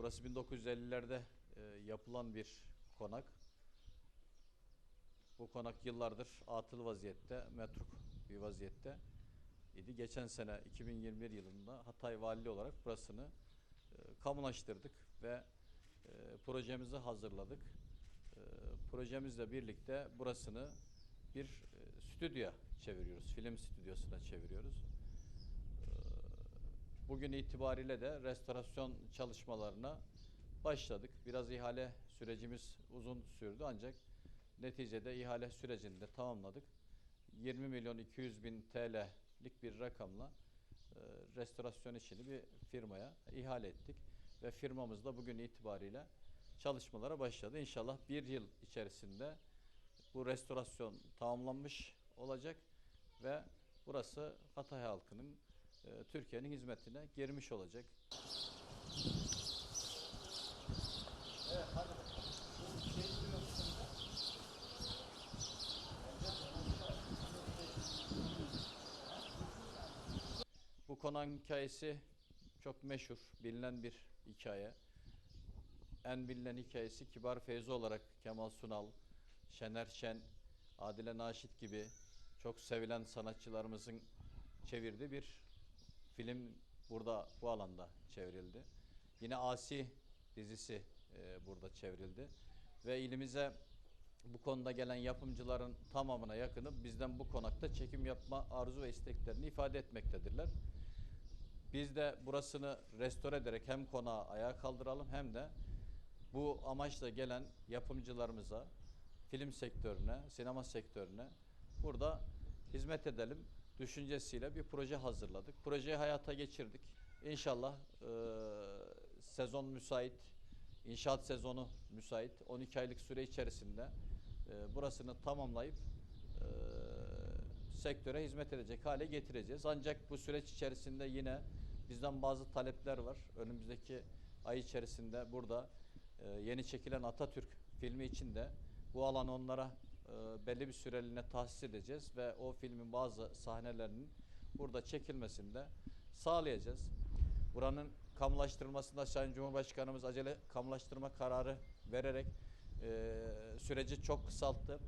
Burası 1950'lerde e, yapılan bir konak. Bu konak yıllardır atıl vaziyette, metruk bir vaziyette idi. Geçen sene 2021 yılında Hatay Valiliği olarak burasını e, kamulaştırdık ve e, projemizi hazırladık. E, projemizle birlikte burasını bir e, stüdyoya çeviriyoruz, film stüdyosuna çeviriyoruz. Bugün itibariyle de restorasyon çalışmalarına başladık. Biraz ihale sürecimiz uzun sürdü ancak neticede ihale sürecini de tamamladık. 20 milyon 200 bin TL'lik bir rakamla e, restorasyon işini bir firmaya ihale ettik. Ve firmamız da bugün itibariyle çalışmalara başladı. İnşallah bir yıl içerisinde bu restorasyon tamamlanmış olacak ve burası Hatay halkının e, Türkiye'nin hizmetine girmiş olacak. Bu konağın hikayesi çok meşhur, bilinen bir hikaye. En bilinen hikayesi Kibar Feyzi olarak Kemal Sunal, Şener Şen, Adile Naşit gibi çok sevilen sanatçılarımızın çevirdiği bir film burada bu alanda çevrildi. Yine Asi dizisi e, burada çevrildi ve ilimize bu konuda gelen yapımcıların tamamına yakını bizden bu konakta çekim yapma arzu ve isteklerini ifade etmektedirler. Biz de burasını restore ederek hem konağı ayağa kaldıralım hem de bu amaçla gelen yapımcılarımıza, film sektörüne, sinema sektörüne burada hizmet edelim düşüncesiyle bir proje hazırladık. Projeyi hayata geçirdik. İnşallah eee, sezon müsait, inşaat sezonu müsait. 12 aylık süre içerisinde eee, burasını tamamlayıp eee, sektöre hizmet edecek hale getireceğiz. Ancak bu süreç içerisinde yine bizden bazı talepler var. Önümüzdeki ay içerisinde burada e, yeni çekilen Atatürk filmi için de bu alanı onlara e, belli bir süreliğine tahsis edeceğiz ve o filmin bazı sahnelerinin burada çekilmesini de sağlayacağız. Buranın kamulaştırılmasında Sayın Cumhurbaşkanımız acele kamulaştırma kararı vererek e, süreci çok kısalttı.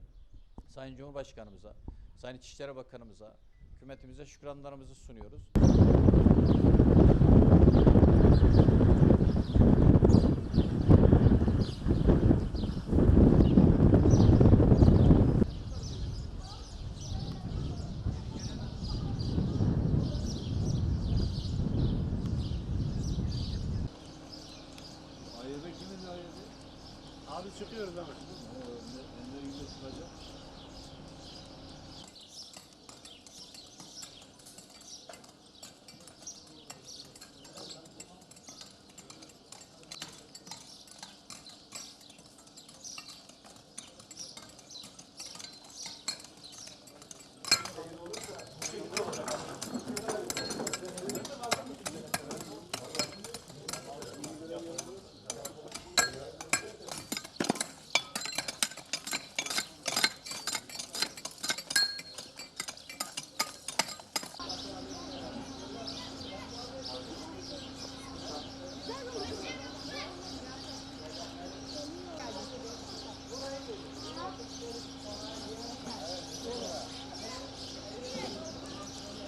Sayın Cumhurbaşkanımıza, Sayın İçişleri Bakanımıza, hükümetimize şükranlarımızı sunuyoruz. Abi çıkıyoruz abi. Ender yüzde çıkacak.